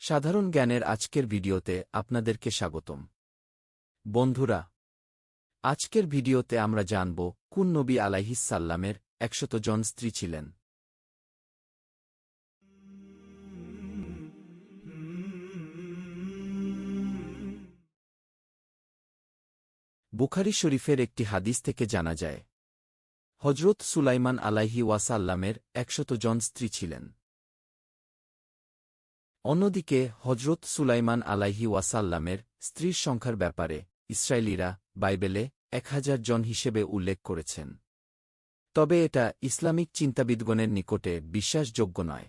সাধারণ জ্ঞানের আজকের ভিডিওতে আপনাদেরকে স্বাগতম। বন্ধুরা, আজকের ভিডিওতে আমরা জানব কোন নবী আলাইহিসাল্লামের একশত জন স্ত্রী ছিলেন। বুখারি শরীফের একটি হাদিস থেকে জানা যায় হজরত সুলাইমান আলাইহি ওয়াসাল্লামের একশত জন স্ত্রী ছিলেন। অন্যদিকে হজরত সুলাইমান আলাইহি ওয়াসাল্লামের স্ত্রীর সংখ্যার ব্যাপারে ইসরায়েলিরা বাইবেলে এক হাজার জন হিসেবে উল্লেখ করেছেন। তবে এটা ইসলামিক চিন্তাবিদগণের নিকটে বিশ্বাসযোগ্য নয়।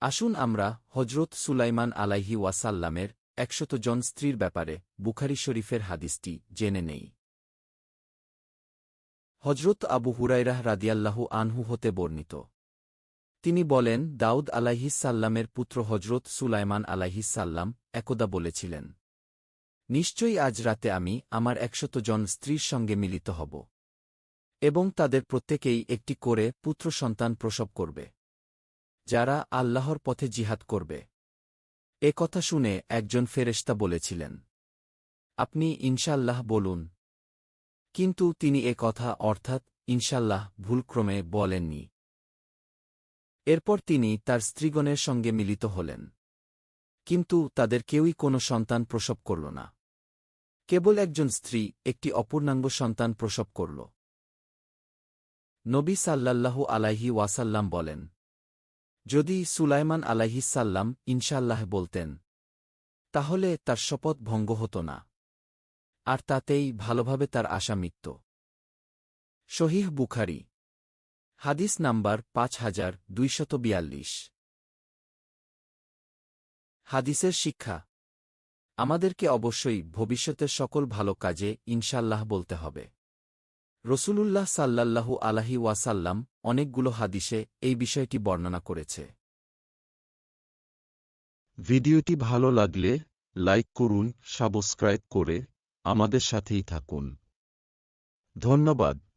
আসুন আমরা হজরত সুলাইমান আলাইহি ওয়াসাল্লামের একশত জন স্ত্রীর ব্যাপারে বুখারি শরীফের হাদিসটি জেনে নেই। হজরত আবু হুরাইরাহ রাদিয়াল্লাহু আনহু হতে বর্ণিত তিনি বলেন, দাউদ আলাইহিসাল্লামের পুত্র হজরত সুলাইমান আলাইহিসাল্লাম একদা বলেছিলেন, নিশ্চয়ই আজ রাতে আমি আমার একশত জন স্ত্রীর সঙ্গে মিলিত হব এবং তাদের প্রত্যেকেই একটি করে পুত্র সন্তান প্রসব করবে, যারা আল্লাহর পথে জিহাদ করবে। এ কথা শুনে একজন ফেরেশতা বলেছিলেন, আপনি ইনশাল্লাহ বলুন। কিন্তু তিনি এ কথা অর্থাৎ ইনশাল্লাহ ভুলক্রমে বলেননি। এরপর তিনি তার স্ত্রীগণের সঙ্গে মিলিত হলেন। কিন্তু তাদের কেউই কোনো সন্তান প্রসব করল না। কেবল একজন স্ত্রী, একটি অপূর্ণাঙ্গ সন্তান প্রসব করল। নবী সাল্লাল্লাহু আলাইহি ওয়াসাল্লাম বলেন, যদি সুলাইমান আলাইহিসাল্লাম ইনশাল্লাহ বলতেন, তাহলে তার শপথ ভঙ্গ হতো না। আর তাতেই ভালোভাবে তার আশা মিটত। শহীহ বুখারি হাদিস নাম্বার পাঁচ হাজার দুইশত বিয়াল্লিশ। হাদিসের শিক্ষা। আমাদেরকে অবশ্যই ভবিষ্যতের সকল ভালো কাজে ইনশাল্লাহ বলতে হবে। রসুলুল্লাহ সাল্লাল্লাহু আলাহি ওয়াসাল্লাম অনেকগুলো হাদিসে এই বিষয়টি বর্ণনা করেছে। ভিডিওটি ভালো লাগলে লাইক করুন, সাবস্ক্রাইব করে আমাদের সাথেই থাকুন। ধন্যবাদ।